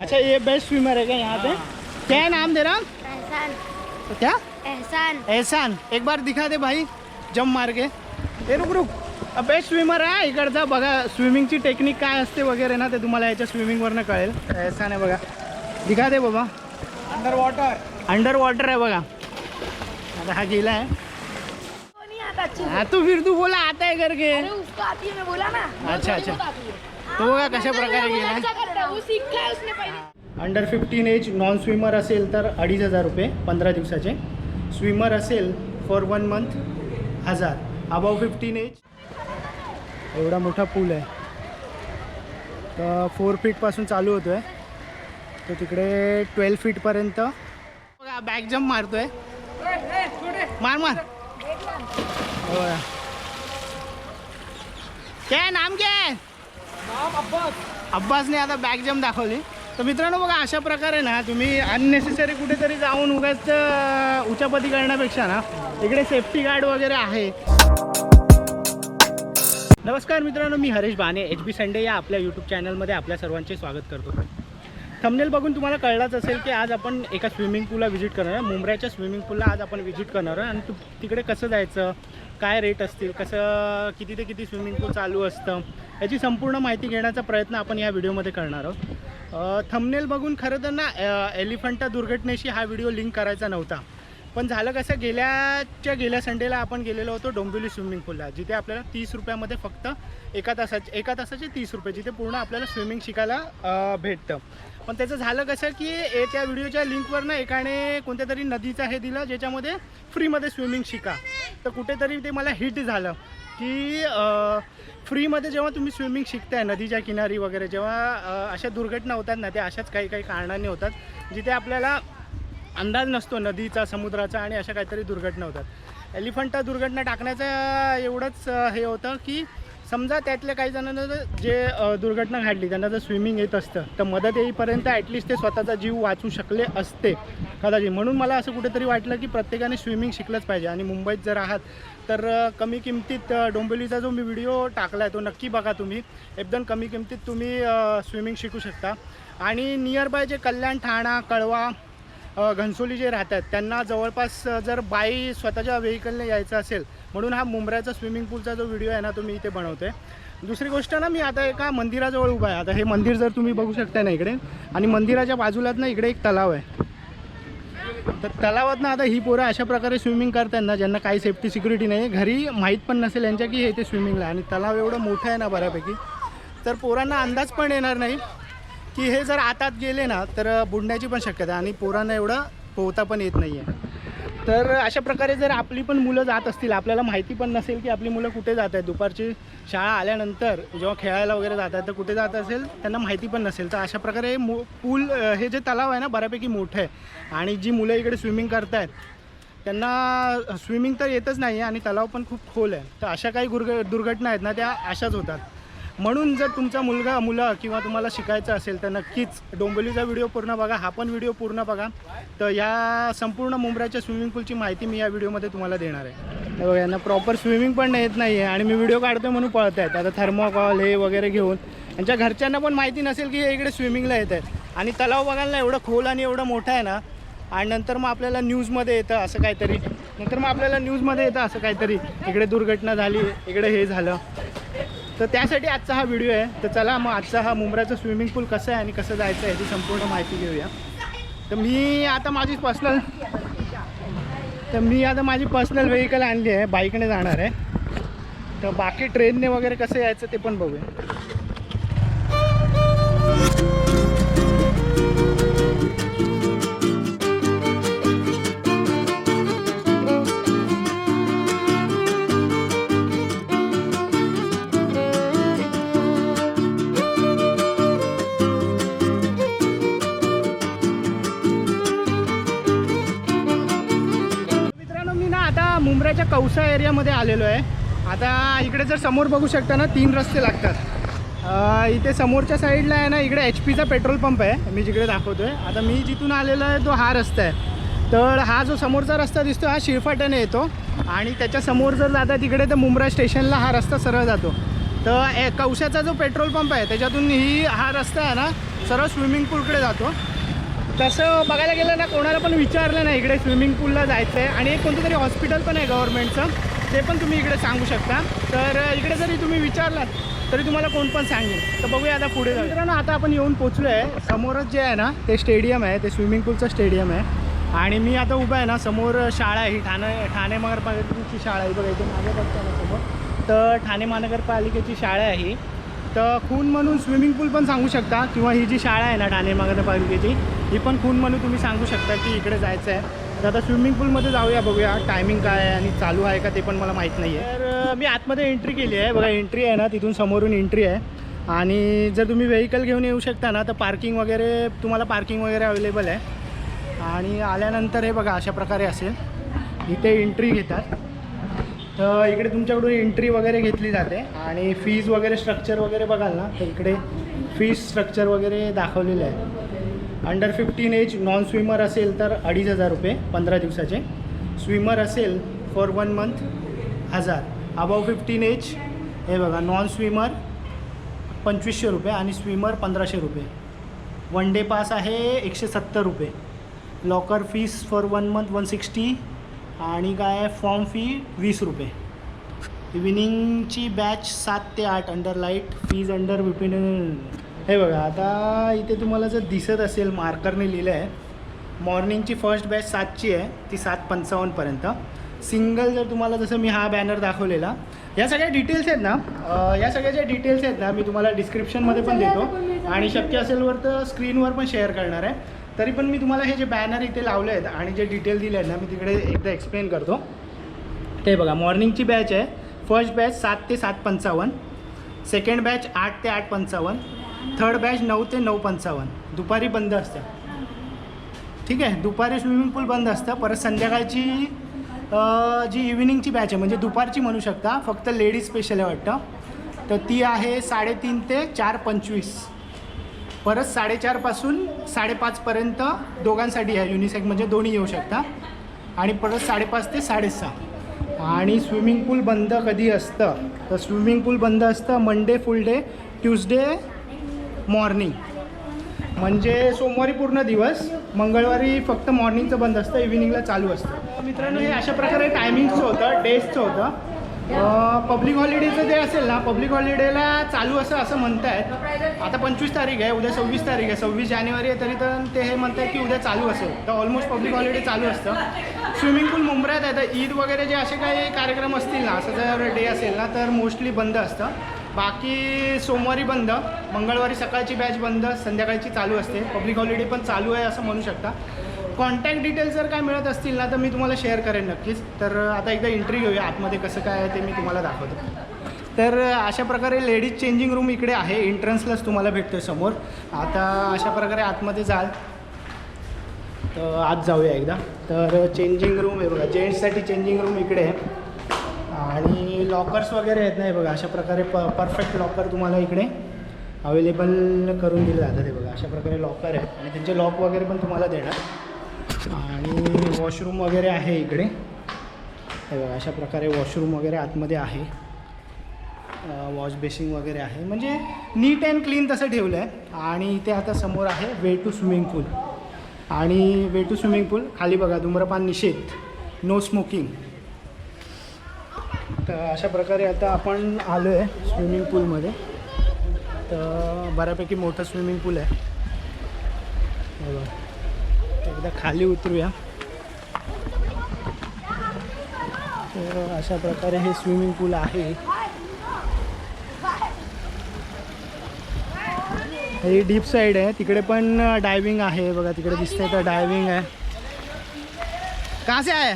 अच्छा ये best swimmer है क्या यहाँ पे? क्या है नाम तेरा? एहसान। तो क्या? एहसान। एहसान। एक बार दिखा दे भाई जम मार के। ए रुक रुक। बेस्ट स्विमर आहे इकडचा बघा स्विमिंगची टेक्निक काय असते वगैरे ना ते तुम्हाला याच्या स्विमिंगवरनं कळेल. एहसान आहे बघा. दिखा दे बाबा. अंडर वॉटर अंडर वॉटर आहे बघा. आता हा गेला आहे. वो नहीं आता अच्छे से हा तू फिर तू बोला आता आहे करके. अरे उसको आती है मैं बोला ना. अच्छा अच्छा. तो बघा कशा प्रकारे गेला. Under fifteen age non swimmer असेल तर अडीच हजार रुपये पंधरा दिवसाचे. स्विमर असेल फॉर वन मंथ हजार. अबाव फिफ्टीन एज एवढा मोठा पूल आहे. तर फोर फीटपासून चालू होतो आहे तो तिकडे ट्वेल्व फीटपर्यंत बघा बॅक जम्प मारतोय. मार मार. हो बघा. काय आहे? नाम काय आहे अब्बासने आता बॅक जम दाखवली. तर मित्रांनो बघा अशा प्रकारे ना तुम्ही अननेसेसरी कुठेतरी जाऊन उगाच अं, उचापती करण्यापेक्षा ना इकडे सेफ्टी गार्ड वगैरे आहे. नमस्कार मित्रांनो मी हरेश बाने एच बी संडे या आपल्या यूट्यूब चॅनलमध्ये आपल्या सर्वांचे स्वागत करतो. थंबनेल बघून तुम्हाला कळलाच असेल की आज आपण एका स्विमिंग पूलला व्हिजिट करणार आहे. मुंब्र्याच्या स्विमिंग पूलला आज आपण व्हिजिट करणार आहे. आणि तिकडे कसं जायचं? काय रेट असतील? कसं किती ते किती स्विमिंग पूल चालू असतं? याची संपूर्ण माहिती घेण्याचा प्रयत्न आपण या व्हिडिओमध्ये करणार आहोत. थमनेल बघून खरं तर ना एलिफंटा दुर्घटनेशी हा व्हिडिओ लिंक करायचा नव्हता. पण झालं कसं गेल्याच्या गेल्या संडेला आपण गेलेलो होतो डोंबिवली स्विमिंग पूलला जिथे आपल्याला तीस रुपयामध्ये फक्त एका तासाचे एका तासाचे तीस रुपये जिथे पूर्ण आपल्याला स्विमिंग शिकायला भेटतं. पण त्याचं झालं कसं की ए त्या व्हिडिओच्या लिंकवर ना एकाने कोणत्या तरी नदीचा हे दिलं ज्याच्यामध्ये फ्रीमध्ये स्विमिंग शिका. तर कुठेतरी ते मला हिट झालं की फ्रीमध्ये जेव्हा तुम्ही स्विमिंग शिकताय नदीच्या किनारी वगैरे जेव्हा अशा दुर्घटना होतात ना त्या अशाच काही काही कारणांनी होतात जिथे आपल्याला अंदाज नसतो नदीचा समुद्राचा आणि अशा काहीतरी दुर्घटना होतात. एलिफंटा दुर्घटना टाकण्याचं एवढंच हे होतं की समजा त्यातल्या काही जणांना जर जे दुर्घटना घडली त्यांना जर स्विमिंग येत असतं तर मदत येईपर्यंत ॲटलिस्ट ते स्वतःचा जीव वाचू शकले असते. कदाचित. म्हणून मला असं कुठेतरी वाटलं की प्रत्येकाने स्विमिंग शिकलंच पाहिजे. आणि मुंबईत जर आहात तर कमी किमतीत डोंबिवलीचा जो मी व्हिडिओ टाकला आहे तो नक्की बघा तुम्ही. एकदम कमी किमतीत तुम्ही स्विमिंग शिकू शकता. आणि नियर बाय जे कल्याण ठाणा कळवा घनसोली जे राहतात त्यांना जवळपास जर बाई स्वतःच्या व्हेकलने यायचं असेल म्हणून हा मुंबऱ्याचा स्विमिंग पूलचा जो व्हिडिओ आहे ना तो मी इथे बनवते. दुसरी गोष्ट ना मी आता एका मंदिराजवळ उभा आहे. आता हे मंदिर जर तुम्ही बघू शकता ना इकडे आणि मंदिराच्या बाजूलाच ना इकडे एक तलाव आहे. तर तलावात ना आता ही पोरं अशा प्रकारे स्विमिंग करतात ना ज्यांना काही सेफ्टी सिक्युरिटी नाही घरी माहीत पण नसेल यांच्या की हे ते स्विमिंगला आहे. आणि तलाव एवढं मोठं आहे ना बऱ्यापैकी. तर पोरांना अंदाज पण येणार नाही की हे जर आतात गेले ना तर बुडण्याची पण शक्यता आणि पोरांना एवढं पोहता पण येत नाही आहे तर अशा प्रकारे जर आपली पण मुलं जात असतील आपल्याला माहिती पण नसेल की आपली मुलं कुठे जात आहेत. दुपारची शाळा आल्यानंतर जेव्हा खेळायला वगैरे जात आहेत तर कुठे जात असेल त्यांना माहिती पण नसेल. तर अशा प्रकारे मु पूल हे जे तलाव आहे ना बऱ्यापैकी मोठं आहे. आणि जी मुलं इकडे स्विमिंग करत आहेत त्यांना स्विमिंग तर येतच नाही आणि तलाव पण खूप खोल आहे. तर अशा काही गुर्ग दुर्घटना आहेत ना त्या अशाच होतात. म्हणून जर तुमचा मुलगा मुलं किंवा तुम्हाला शिकायचं असेल तर नक्कीच डोंबिवलीचा व्हिडिओ पूर्ण बघा हा पण व्हिडिओ पूर्ण बघा. तर या संपूर्ण मुंब्र्याच्या स्विमिंग पूलची माहिती मी या व्हिडिओमध्ये तुम्हाला देणार आहे. बघा यांना प्रॉपर स्विमिंग पण येत नाही आहे आणि मी व्हिडिओ काढतोय म्हणून पळत आहेत आता थर्मोकॉल हे वगैरे घेऊन. यांच्या घरच्यांना पण माहिती नसेल की हे इकडे स्विमिंगला येत आहेत. आणि तलाव बघायला एवढं खोल आणि एवढं मोठा आहे ना. आणि नंतर मग आपल्याला न्यूजमध्ये येतं असं काहीतरी. नंतर मग आपल्याला न्यूजमध्ये येतं असं काहीतरी. इकडे दुर्घटना झाली इकडे हे झालं. तर त्यासाठी आजचा हा व्हिडिओ आहे. तर चला मग आजचा हा मुंब्राचं स्विमिंग पूल कसं आहे आणि कसं जायचं आहे याची संपूर्ण माहिती घेऊया. तर मी आता माझी पर्सनल तर मी आता माझी पर्सनल व्हेकल आणली आहे. बाईकने जाणार आहे. तर बाकी ट्रेनने वगैरे कसं यायचं ते पण बघूया. कौसा एरियामध्ये आलेलो आहे. आता इकडे जर समोर बघू शकता ना तीन रस्ते लागतात. इथे समोरच्या साईडला आहे ना इकडे एच पीचा पेट्रोल पंप आहे. मी जिकडे दाखवतो आहे आता मी जिथून आलेलो आहे तो हा रस्ता आहे. तर हा जो समोरचा रस्ता दिसतो हा शिरफाट्याने येतो. आणि त्याच्यासमोर जर जाता तिकडे तर मुंब्रा स्टेशनला हा रस्ता सरळ जातो. तर ए कौशाचा जो पेट्रोल पंप आहे त्याच्यातून ही हा रस्ता आहे ना सरळ स्विमिंग पूलकडे जातो. तसं बघायला गेलं ना कोणाला पण विचारलं नाही इकडे स्विमिंग पूलला जायचं आहे आणि एक कोणतं तरी हॉस्पिटल पण आहे गव्हर्नमेंटचं ते पण तुम्ही इकडे सांगू शकता. तर इकडे जरी तुम्ही विचारलात तरी तुम्हाला कोण पण सांगेल. तर बघूया आता पुढे जाऊ मित्रांनो आता आपण येऊन पोचलो आहे समोरच जे आहे ना ते स्टेडियम आहे ते स्विमिंग पूलचं स्टेडियम आहे. आणि मी आता उभा आहे ना समोर शाळा आहे. ही ठाणे ठाणे महानगरपालिकेची शाळा आहे. बघा इथे मागे बघता ना समोर. तर ठाणे महानगरपालिकेची शाळा आहे तर खून म्हणून स्विमिंग पूल पण सांगू शकता. किंवा ही जी शाळा आहे ना ठाणे महानगरपालिकेची ही पण खून म्हणून तुम्ही सांगू शकता की इकडे जायचं आहे तर आता स्विमिंग पूलमध्ये जाऊया बघूया टायमिंग काय आहे आणि चालू आहे का ते पण मला माहीत नाही आहे तर मी आतमध्ये एंट्री केली आहे. बघा एंट्री आहे ना तिथून समोरून एंट्री आहे. आणि जर तुम्ही व्हेकल घेऊन येऊ शकता ना तर पार्किंग वगैरे तुम्हाला पार्किंग वगैरे अवेलेबल आहे. आणि आल्यानंतर हे बघा अशा प्रकारे असेल. इथे एंट्री घेतात. तर इकडे तुमच्याकडून एंट्री वगैरे घेतली जाते आणि फीज वगैरे स्ट्रक्चर वगैरे बघाल ना तर इकडे फीज स्ट्रक्चर वगैरे दाखवलेलं आहे under fifteen age non swimmer असेल तर अडीच हजार रुपये पंधरा दिवसाचे. स्विमर असेल फॉर वन मंथ हजार. अबाव फिफ्टीन एज हे बघा नॉन स्विमर पंचवीसशे रुपये आणि स्विमर पंधराशे रुपये. वन डे पास आहे एकशे सत्तर रुपये. Locker fees for one month one sixty आणि काय फॉर्म फी वीस रुपये. इव्हिनिंगची बॅच सात ते आठ under light fees under between हे बघा आता इथे तुम्हाला जर दिसत असेल मार्करने लिहिलं आहे मॉर्निंगची फर्स्ट बॅच सातची आहे ती सात पंचावन्नपर्यंत सिंगल जर तुम्हाला जसं मी हा बॅनर दाखवलेला या सगळ्या डिटेल्स आहेत ना या सगळ्या ज्या डिटेल्स आहेत ना मी तुम्हाला डिस्क्रिप्शनमध्ये पण देतो. आणि शक्य असेल वर तर स्क्रीनवर पण शेअर करणार आहे. तरी पण मी तुम्हाला हे जे बॅनर इथे लावले आहेत आणि जे डिटेल दिले आहेत ना मी तिकडे एकदा एक्सप्लेन करतो. ते बघा मॉर्निंगची बॅच आहे. फर्स्ट बॅच सात ते सात पंचावन्न. सेकंड बॅच आठ ते आठ पंचावन्न. थर्ड बॅच नऊ ते नऊ पंचावन्न. दुपारी बंद असतं. ठीक आहे? दुपारी स्विमिंग पूल बंद असतं. परत संध्याकाळची जी इव्हिनिंगची बॅच आहे म्हणजे दुपारची म्हणू शकता फक्त लेडीज स्पेशल आहे वाटतं. तर ती आहे साडेतीन ते चार पंचवीस. परत साडेचारपासून साडेपाचपर्यंत दोघांसाठी आहे युनिसेक म्हणजे दोन्ही येऊ शकता. आणि परत साडेपाच ते साडेसहा. आणि स्विमिंग पूल बंद कधी असतं? तर स्विमिंग पूल बंद असतं Monday full day Tuesday morning म्हणजे सोमवारी पूर्ण दिवस मंगळवारी फक्त मॉर्निंगचं बंद असतं इव्हिनिंगला चालू असतं. मित्रांनो हे अशा प्रकारे टायमिंगचं होतं डेजचं होतं. पब्लिक हॉलिडेचं जे असेल ना पब्लिक हॉलिडेला चालू असं असं म्हणतायत. आता पंचवीस तारीख आहे उद्या सव्वीस तारीख आहे. सव्वीस जानेवारी आहे तरी तर ते हे म्हणतात की उद्या चालू असेल. तर ऑलमोस्ट पब्लिक हॉलिडे चालू असतं. स्विमिंग पूल मुंबऱ्यात आहे तर ईद वगैरे जे असे काही कार्यक्रम असतील ना असं जर डे असेल ना तर मोस्टली बंद असतं. बाकी सोमवारी बंद मंगळवारी सकाळची बॅच बंद संध्याकाळची चालू असते. पब्लिक हॉलिडे पण चालू आहे असं म्हणू शकता. कॉन्टॅक्ट डिटेल्स जर काय मिळत असतील ना तर मी तुम्हाला शेअर करेन नक्कीच. तर आता एकदा एंट्री घेऊया. आतमध्ये कसं काय आहे ते मी तुम्हाला दाखवतो. तर अशा प्रकारे लेडीज चेंजिंग रूम इकडे आहे. एंट्रन्सलाच तुम्हाला भेटतो समोर. आता अशा प्रकारे आतमध्ये जाल. तर आत जाऊया एकदा. तर चेंजिंग रूम आहे बघा. जेंट्ससाठी चेंजिंग रूम इकडे आहे. आणि लॉकर्स वगैरे आहेत नाही बघा. अशा प्रकारे प परफेक्ट लॉकर तुम्हाला इकडे अवेलेबल करून दिलं जातं ते बघा. अशा प्रकारे लॉकर आहे. आणि त्यांचे लॉक वगैरे पण तुम्हाला देणार. आणि वॉशरूम वगैरे आहे इकडे. हे बघा अशा प्रकारे वॉशरूम वगैरे आतमध्ये आहे. वॉश बेसिंग वगैरे आहे. म्हणजे नीट अँड क्लीन तसं ठेवलं आहे आणि इथे आता समोर आहे वे टू स्विमिंग पूल आणि वे टू स्विमिंग पूल खाली बघा धूम्रपान निषेध. नो स्मोकिंग तर अशा प्रकारे आता आपण आलो आहे स्विमिंग पूलमध्ये तर बऱ्यापैकी मोठं स्विमिंग पूल आहे. एकदा खाली उतरूया. तर अशा प्रकारे हे स्विमिंग पूल आहे. हे डीप साईड आहे. तिकडे पण डायविंग आहे. बघा तिकडे दिसतंय तर डायविंग आहे. कहाँ से आए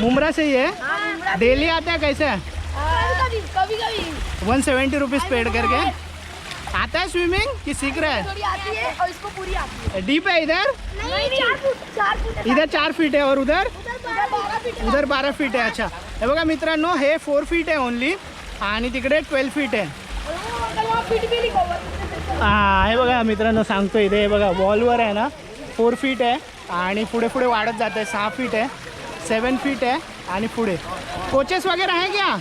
मुमरा से ही है डेली आता है कैसे? वन सेवेंटी रुपीज़ पेड करके? आता है स्विमिंग कि सीख रहा थोड़ी आती है और इसको पूरी आती है। डीप है इधर? नहीं चार फुट चार फुट इधर चार फीट है और उधर? उधर बारह फीट उधर बारा फीट आहे अच्छा। हे बघा मित्रांनो हे फोर फीट आहे ओनली आणि तिकडे ट्वेल्व फीट आहे है हा बघा मित्रांनो सांगतो इथे. हे बघा वॉलवर आहे ना फोर फीट आहे. आणि पुढे पुढे वाढत जात आहे सहा फीट आहे. सेवन फीट आहे. आणि पुढे. कोचेस वगैरे आहे क्या?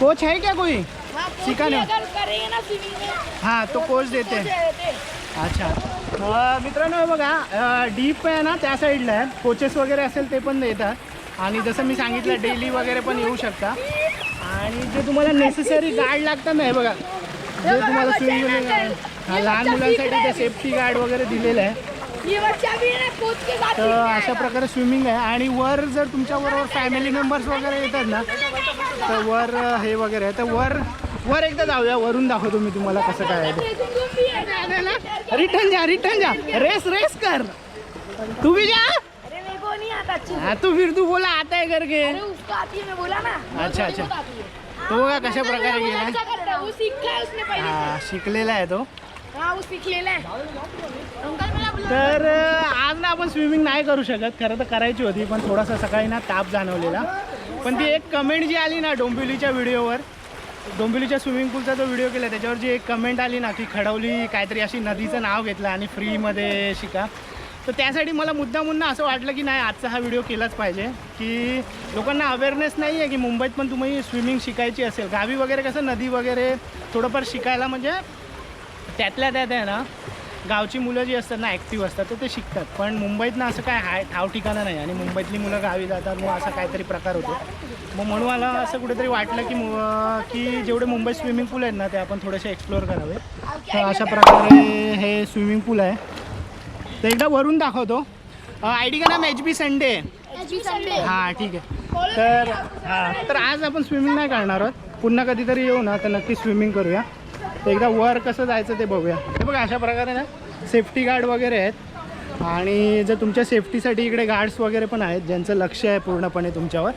कोच है क्या कोई? कोच सिखा भी ना अगर करेंगे ना स्विमिंग में हां तो कोच देते. अच्छा. मित्रांनो बघा डीप आहे ना त्या साईडला आहे कोचेस वगैरे असेल ते पण देतात. आणि जसं मी सांगितलं डेली वगैरे पण येऊ शकता. आणि जे तुम्हाला नेसेसरी गार्ड लागतात ना हे बघा. जे तुम्हाला स्विमिंग लहान मुलांसाठी ते सेफ्टी गार्ड वगैरे दिलेलं आहे. तर सीखने अशा। प्रकारे स्विमिंग आहे. आणि वर जर तुमच्याबरोबर फॅमिली मेंबर्स वगैरे येतात ना तर वर हे वगैरे आहे. तर वर वर एकदा जाऊया वरून दाखवतो मी तुम्हाला कसं काय आहे रिटर्न जा रिटर्न जा. रेस रेस कर. तू भी जा. अरे मेरे को नहीं आता अच्छे से हाँ तू फिर तू बोला आता है करके. अरे उसको आती है मैं बोला ना. अच्छा, अच्छा. तो बघा कशा प्रकारे गेला. है, शिकलेला आहे तो. तर आज ना आपण स्विमिंग नाही करू शकत. खरं तर करायची होती पण थोडासा सकाळी ना ताप जाणवलेला. पण ती एक कमेंट जी आली ना डोंबिवलीच्या व्हिडिओवर डोंबिवलीच्या स्विमिंग पूलचा जो व्हिडिओ केला त्याच्यावर जी एक कमेंट आली ना की खडवली काहीतरी अशी नदीचं नाव घेतलं आणि फ्रीमध्ये शिका. तर त्यासाठी मला मुद्दामून मुद्दा असं वाटलं की नाही आजचा हा व्हिडिओ केलाच पाहिजे. की लोकांना अवेअरनेस नाही आहे की मुंबईत पण तुम्ही स्विमिंग शिकायची असेल. गावी वगैरे कसं नदी वगैरे थोडंफार शिकायला म्हणजे त्यातल्या त्यात आहे ना गावची मुलं जी असतात ना ॲक्टिव्ह असतात तर ते शिकतात. पण मुंबईत ना असं काय हाय ठाव ठिकाणं नाही आणि मुंबईतली मुलं गावी जातात मग असा काहीतरी प्रकार होतो. मग म्हणून मला असं कुठेतरी वाटलं की मु- की जेवढे मुंबईत स्विमिंग पूल आहेत ना ते आपण थोडेसे एक्सप्लोअर करावे. तर अशा प्रकारे हे स्विमिंग पूल आहे. तर एकदा वरून दाखवतो. आय डी का नाम? एच बी संडे हां ठीक आहे. तर हां. तर आज आपण स्विमिंग नाही करणार आहोत. पुन्हा कधीतरी येऊ ना तर नक्की स्विमिंग करूया. तर एकदा वर कसं जायचं ते बघूया. हे बघा अशा प्रकारे ना सेफ्टी गार्ड वगैरे आहेत. आणि जर तुमच्या सेफ्टीसाठी इकडे गार्ड्स वगैरे पण आहेत ज्यांचं लक्ष आहे पूर्णपणे तुमच्यावर.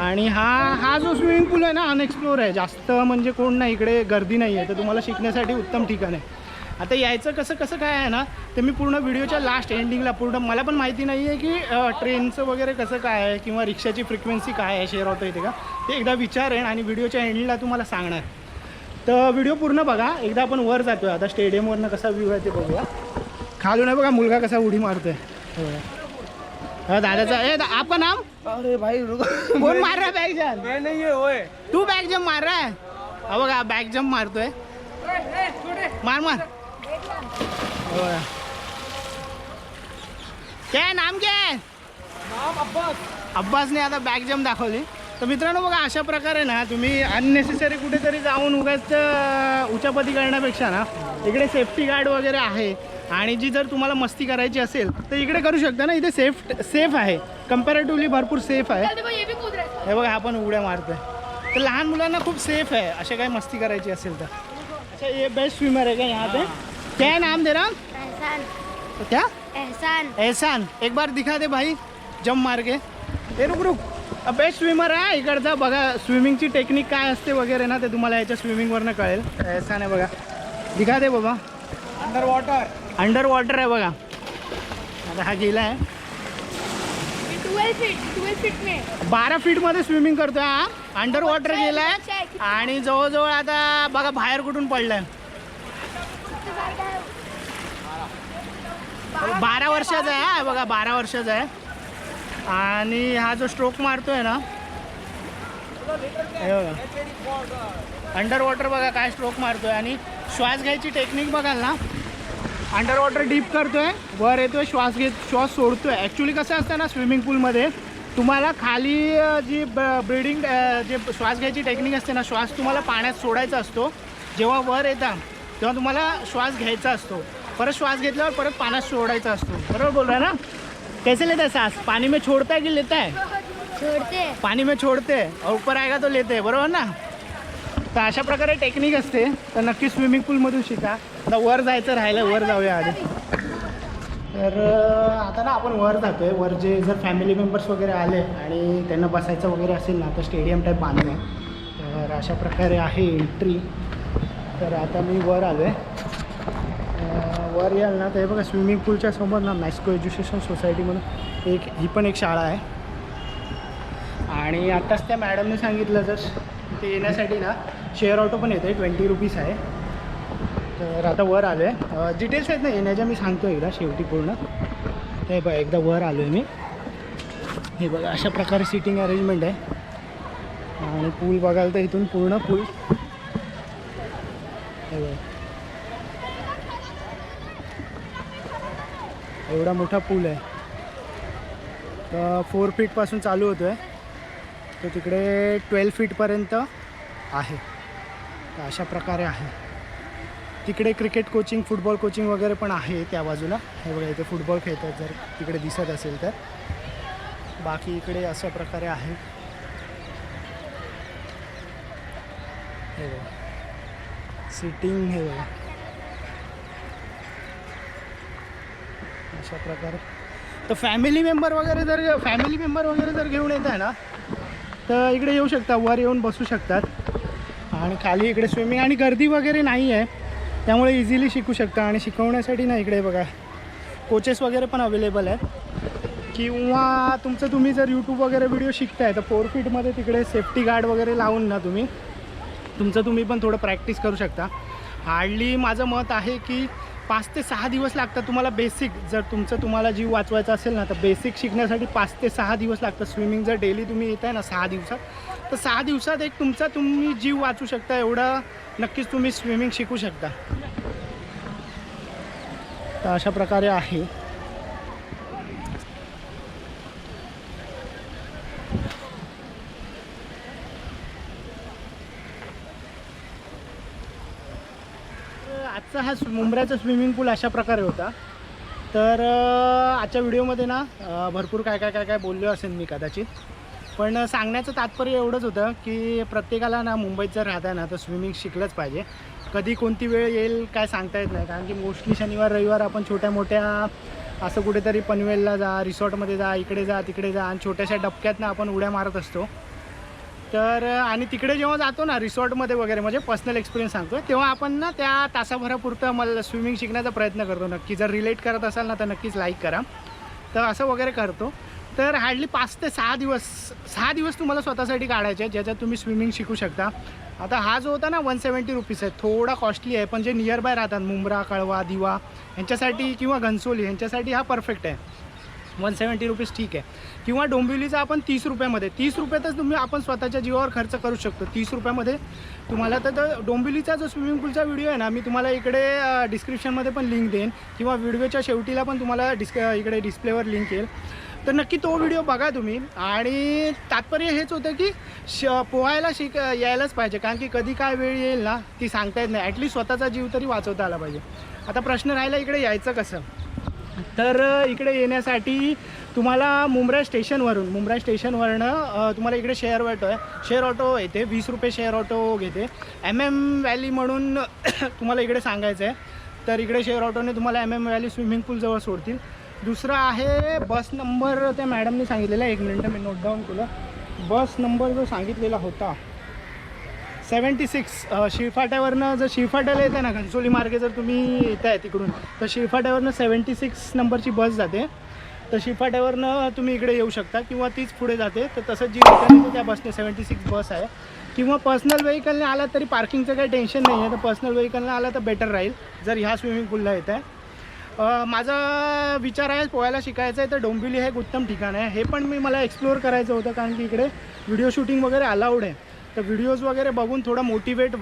आणि हा हा जो स्विमिंग पूल आहे ना अनएक्सप्लोर आहे. जास्त म्हणजे कोण नाही इकडे गर्दी नाही आहे. तर तुम्हाला शिकण्यासाठी उत्तम ठिकाण आहे. आता यायचं कसं कसं काय आहे ना ते मी पूर्ण व्हिडिओच्या लास्ट एंडिंगला पूर्ण मला पण माहिती नाही आहे की ट्रेनचं वगैरे कसं काय आहे किंवा रिक्षाची फ्रिक्वेन्सी काय आहे शेअर होतं इथे का? ते एकदा विचारेन आणि व्हिडिओच्या एंडला तुम्हाला सांगणार. तर व्हिडिओ पूर्ण बघा. एकदा आपण वर जातो आता स्टेडियमवरनं कसा व्ह्यू आहे ते बघूया. खालून आहे बघा मुलगा कसा उडी मारतोय. हो. हा, दादाचा ए दा- आपका नाम? अरे भाई रुको. कोण मार रहा बॅग जम्प मैं नहीं है ओए. तू बॅग जम्प मार रहा है? हा बघा बॅग जम्प मारतोय. मार मार. हो. क्या नाम क्या है? अब्बासने आता बॅग जम्प दाखवली. तर मित्रांनो बघा अशा प्रकारे ना तुम्ही अननेसेसरी कुठेतरी जाऊन उगाच अं, उचापती करण्यापेक्षा ना इकडे सेफ्टी गार्ड वगैरे आहे आणि जी जर तुम्हाला मस्ती करायची असेल तर इकडे करू शकता ना इथे सेफ सेफ आहे. कम्पॅरेटिव्हली भरपूर सेफ आहे. चल देखो ये भी कूद रहा है हे बघा आपण उड्या मारतोय. तर लहान मुलांना खूप सेफ है असे काही मस्ती करायची असेल तर. अच्छा ये बेस्ट स्विमर है क्या यहाँ पे? क्या है नाम दे रहा तो क्या? एहसान. एहसान. एक बार दिखा दे भाई जम मार के. ए रुक रुक. बेस्ट स्विमर आहे. इकडचा बघा स्विमिंगची टेक्निक काय असते वगैरे ना ते तुम्हाला याच्या स्विमिंगवरनं कळेल. एहसान आहे बघा. दिखा दे बाबा. अंडर वाटर अंडर वॉटर आहे बघा. आता हा गेला आहे. बारा फीटमध्ये स्विमिंग करतोय हा. अंडर वॉटर गेलाय आणि जवळजवळ आता बघा बाहेर कुठून पडलाय. बारा वर्षाचा आहे हा बघा बारा वर्षाचा आहे. आणि हा जो स्ट्रोक मारतोय ना हे बघा. अंडर वॉटर बघा काय स्ट्रोक मारतोय. आणि श्वास घ्यायची टेक्निक बघाल ना अंडर वॉटर डीप करतोय वर येतोय श्वास घेत श्वास सोडतोय. ॲक्च्युली कसं असतं ना स्विमिंग पूलमध्ये तुम्हाला खाली जी ब्रिडिंग जे श्वास घ्यायची टेक्निक असते ना श्वास तुम्हाला पाण्यात सोडायचा असतो. जेव्हा वर येता तेव्हा तुम्हाला श्वास घ्यायचा असतो. परत श्वास घेतल्यावर परत पाण्यात सोडायचा असतो. बरोबर बोल ना? कैसे लेता है सांस? पानी में छोड़ता है कि लेता है? छोड़ते पानी में छोड़ते हैं और ऊपर आएगा तो लेते हैं बरोबर ना? तर अशा प्रकारे टेक्निक असते. तर नक्की स्विमिंग पूलमधून शिका. आता वर जायचं राहिलं वर जाऊया आधी. तर आता ना आपण वर जातोय. वर जे जर फॅमिली मेंबर्स वगैरे आले आणि त्यांना बसायचं वगैरे असेल ना तर स्टेडियम टाईप बांधलं आहे तर अशा प्रकारे आहे एंट्री तर आता मी वर आलो आहे वर याल ना तर हे बघा स्विमिंग पूलच्या समोर ना मॅस्को एज्युकेशन सोसायटी म्हणून एक ही पण एक शाळा आहे. आणि आत्ताच त्या मॅडमने सांगितलं जर ते येण्यासाठी ना शेअर ऑटो पण येते ट्वेंटी रुपीज आहे. तर आता वर आलो आहे डिटेल्स आहेत ना येण्याच्या मी सांगतो एकदा शेवटी पूर्ण. ते बघा एकदा वर आलो आहे मी. हे बघा अशा प्रकारे सिटिंग अरेंजमेंट आहे. आणि पूल बघाल तर इथून पूर्ण पूल एवढा मोठा पूल आहे. तर फोर फीटपासून चालू होतो आहे तो तिकडे ट्वेल्व फीटपर्यंत आहे. तर अशा प्रकारे आहे. तिकडे क्रिकेट कोचिंग फुटबॉल कोचिंग वगैरे पण आहे त्या बाजूला. हे बघा इथे फुटबॉल खेळतात जर तिकडे दिसत असेल तर. बाकी इकडे अशा प्रकारे आहे. हे बघा. सिटिंग हे बघा. अशा प्रकारे. तर फॅमिली मेंबर वगैरे जर फॅमिली मेंबर वगैरे जर घेऊन येत आहे ना तर इकडे येऊ शकता वर येऊन बसू शकतात. आणि खाली इकडे स्विमिंग आणि गर्दी वगैरे नाही आहे त्यामुळे इझिली शिकू शकता. आणि शिकवण्यासाठी ना इकडे बघा कोचेस वगैरे पण अवेलेबल आहेत. किंवा तुमचं तुम्ही जर यूट्यूब वगैरे व्हिडिओ शिकताय तर फोर फीटमध्ये तिकडे सेफ्टी गार्ड वगैरे लावून ना तुम्ही. तुमचं तुम्ही पण थोडं प्रॅक्टिस करू शकता. हार्डली माझं मत आहे की पाच ते सहा दिवस लागतात तुम्हाला बेसिक जर तुमचं तुम्हाला जीव वाचवायचा असेल ना तर बेसिक शिकण्यासाठी पाच ते सहा दिवस लागतात. स्विमिंग जर डेली तुम्ही येत आहे ना सहा दिवसात तर सहा दिवसात एक तुमचा तुम्ही जीव वाचू शकता. एवढं नक्कीच तुम्ही स्विमिंग शिकू शकता. तर अशा प्रकारे आहे आजचा हा स्व- मुंब्र्याचा स्विमिंग पूल अशा प्रकारे होता. तर आजच्या व्हिडिओमध्ये ना भरपूर काय काय काय काय बोललो असेल मी कदाचित. पण सांगण्याचं तात्पर्य एवढंच होतं की प्रत्येकाला ना मुंबईत जर राहता ना तर स्विमिंग शिकलंच पाहिजे. कधी कोणती वेळ येईल काय सांगता येत नाही. कारण की मोस्टली शनिवार रविवार आपण छोट्या मोठ्या असं कुठेतरी पनवेलला जा रिसॉर्टमध्ये जा इकडे जा तिकडे जा आणि छोट्याशा डबक्यातनं आपण उड्या मारत असतो. तर आणि तिकडे जेव्हा जातो ना रिसॉर्टमध्ये वगैरे म्हणजे पर्सनल एक्सपिरियन्स सांगतो तेव्हा आपण ना त्या तासाभरापुरतं मला स्विमिंग शिकण्याचा प्रयत्न करतो नक्की. जर रिलेट करत असाल ना तर नक्कीच लाईक करा. तर असं वगैरे करतो. तर हार्डली पाच ते सहा दिवस सहा दिवस तुम्हाला स्वतःसाठी काढायचे आहेत ज्याच्यात तुम्ही स्विमिंग शिकू शकता. आता हा जो होता ना वन सेवन्टी रुपीज आहे थोडा कॉस्टली आहे पण जे नियर बाय राहतात मुंब्रा कळवा दिवा यांच्यासाठी किंवा घनसोली यांच्यासाठी हा परफेक्ट आहे. वन सेवन्टी रुपीज ठीक आहे. किंवा डोंबिवलीचा आपण तीस रुपयामध्ये तीस रुपयातच तुम्ही आपण स्वतःच्या जीवावर खर्च करू शकतो. तीस रुपयामध्ये तुम्हाला तर डोंबिवलीचा जो स्विमिंग पूलचा व्हिडिओ आहे ना मी तुम्हाला इकडे डिस्क्रिप्शनमध्ये पण लिंक देईन. किंवा व्हिडिओच्या शेवटीला पण तुम्हाला डिस्क इकडे डिस्प्लेवर लिंक येईल. तर नक्की तो व्हिडिओ बघा तुम्ही. आणि तात्पर्य हेच होतं की श पोहायला शिक यायलाच पाहिजे. कारण की कधी काय वेळ येईल ना ती सांगता येत नाही. ॲटलीस्ट स्वतःचा जीव तरी वाचवता आला पाहिजे. आता प्रश्न राहिला इकडे यायचं कसं? तर इकडे येण्यासाठी तुम्हाला मुंब्रा स्टेशनवरून मुंब्रा स्टेशनवरनं तुम्हाला इकडे शेअर ऑटो आहे. शेअर ऑटो येते वीस रुपये शेअर ऑटो घेते. एम एम व्हॅली म्हणून तुम्हाला इकडे सांगायचं आहे. तर इकडे शेअर ऑटोने तुम्हाला एम एम व्हॅली स्विमिंग पूलजवळ सोडतील. दुसरं आहे बस नंबर त्या मॅडमने सांगितलेला आहे. एक मिनटं मी नोट डाऊन केलं. बस नंबर जो सांगितलेला होता सेवन्टी सिक्स शिरफाट्यावरनं जर शिरफाट्याला येते ना घनसोली मार्गे जर तुम्ही येत आहे तिकडून तर शिरफाट्यावरनं सेवन्टी सिक्स नंबरची बस जाते. तर शिरफाट्यावरनं तुम्ही इकडे येऊ शकता किंवा तीच पुढे जाते. तर तसंच जी रिटर्न त्या बसने सेवन्टी सिक्स बस आहे. किंवा पर्सनल व्हेकलने आला तरी पार्किंगचं काही टेन्शन नाही आहे तर पर्सनल व्हेकलने आला तर बेटर राहील जर ह्या स्विमिंग पूलला येत आहे माझा विचार आहे पोहायला शिकायचं आहे तर डोंबिवली हे एक उत्तम ठिकाण आहे. हे पण मी मला एक्सप्लोअर करायचं होतं कारण की इकडे व्हिडिओ शूटिंग वगैरे अलाउड आहे. तर व्हिडिओज वगैरे बघून थोडं मोटिवेट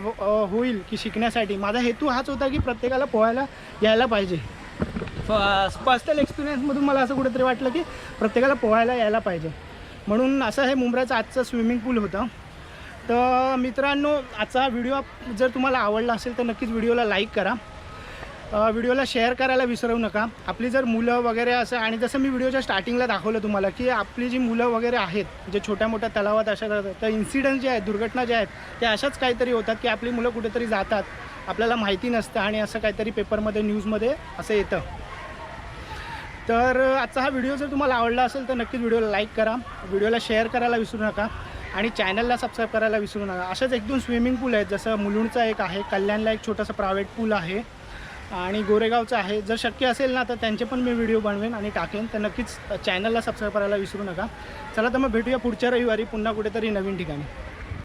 होईल की शिकण्यासाठी. माझा हेतू हाच होता की प्रत्येकाला पोहायला यायला पाहिजे. पर्सनल एक्सपिरियन्समधून मला असं कुठेतरी वाटलं की प्रत्येकाला पोहायला यायला पाहिजे. म्हणून असं हे मुंब्राचं आजचं स्विमिंग पूल होतं. तर मित्रांनो आजचा हा व्हिडिओ जर तुम्हाला आवडला असेल तर नक्कीच व्हिडिओला लाईक करा. व्हिडिओला शेअर करायला विसरू नका. आपली जर मुलं वगैरे असं आणि जसं मी व्हिडिओच्या स्टार्टिंगला दाखवलं तुम्हाला की आपली जी मुलं वगैरे आहेत जे छोट्या मोठ्या तलावात अशा जातात तर इन्सिडंट जे आहेत दुर्घटना ज्या आहेत त्या अशाच काहीतरी होतात की आपली मुलं कुठेतरी जातात. आपल्याला माहिती नसतं आणि असं काहीतरी पेपरमध्ये न्यूजमध्ये असं येतं. तर आजचा हा व्हिडिओ जर तुम्हाला आवडला असेल तर नक्कीच व्हिडिओला लाईक करा. व्हिडिओला शेअर करायला विसरू नका. आणि चॅनलला सबस्क्राईब करायला विसरू नका. अशाच एक दोन स्विमिंग पूल आहेत जसं मुलुंडचा एक आहे कल्याणला एक छोटासा प्रायव्हेट पूल आहे. आणि गोरेगावचं आहे. जर शक्य असेल ना तर त्यांचे पण मी व्हिडिओ बनवेन आणि टाकेन. तर नक्कीच चॅनलला सबस्क्राईब करायला विसरू नका. चला तर मग भेटूया पुढच्या रविवारी पुन्हा कुठेतरी नवीन ठिकाणी.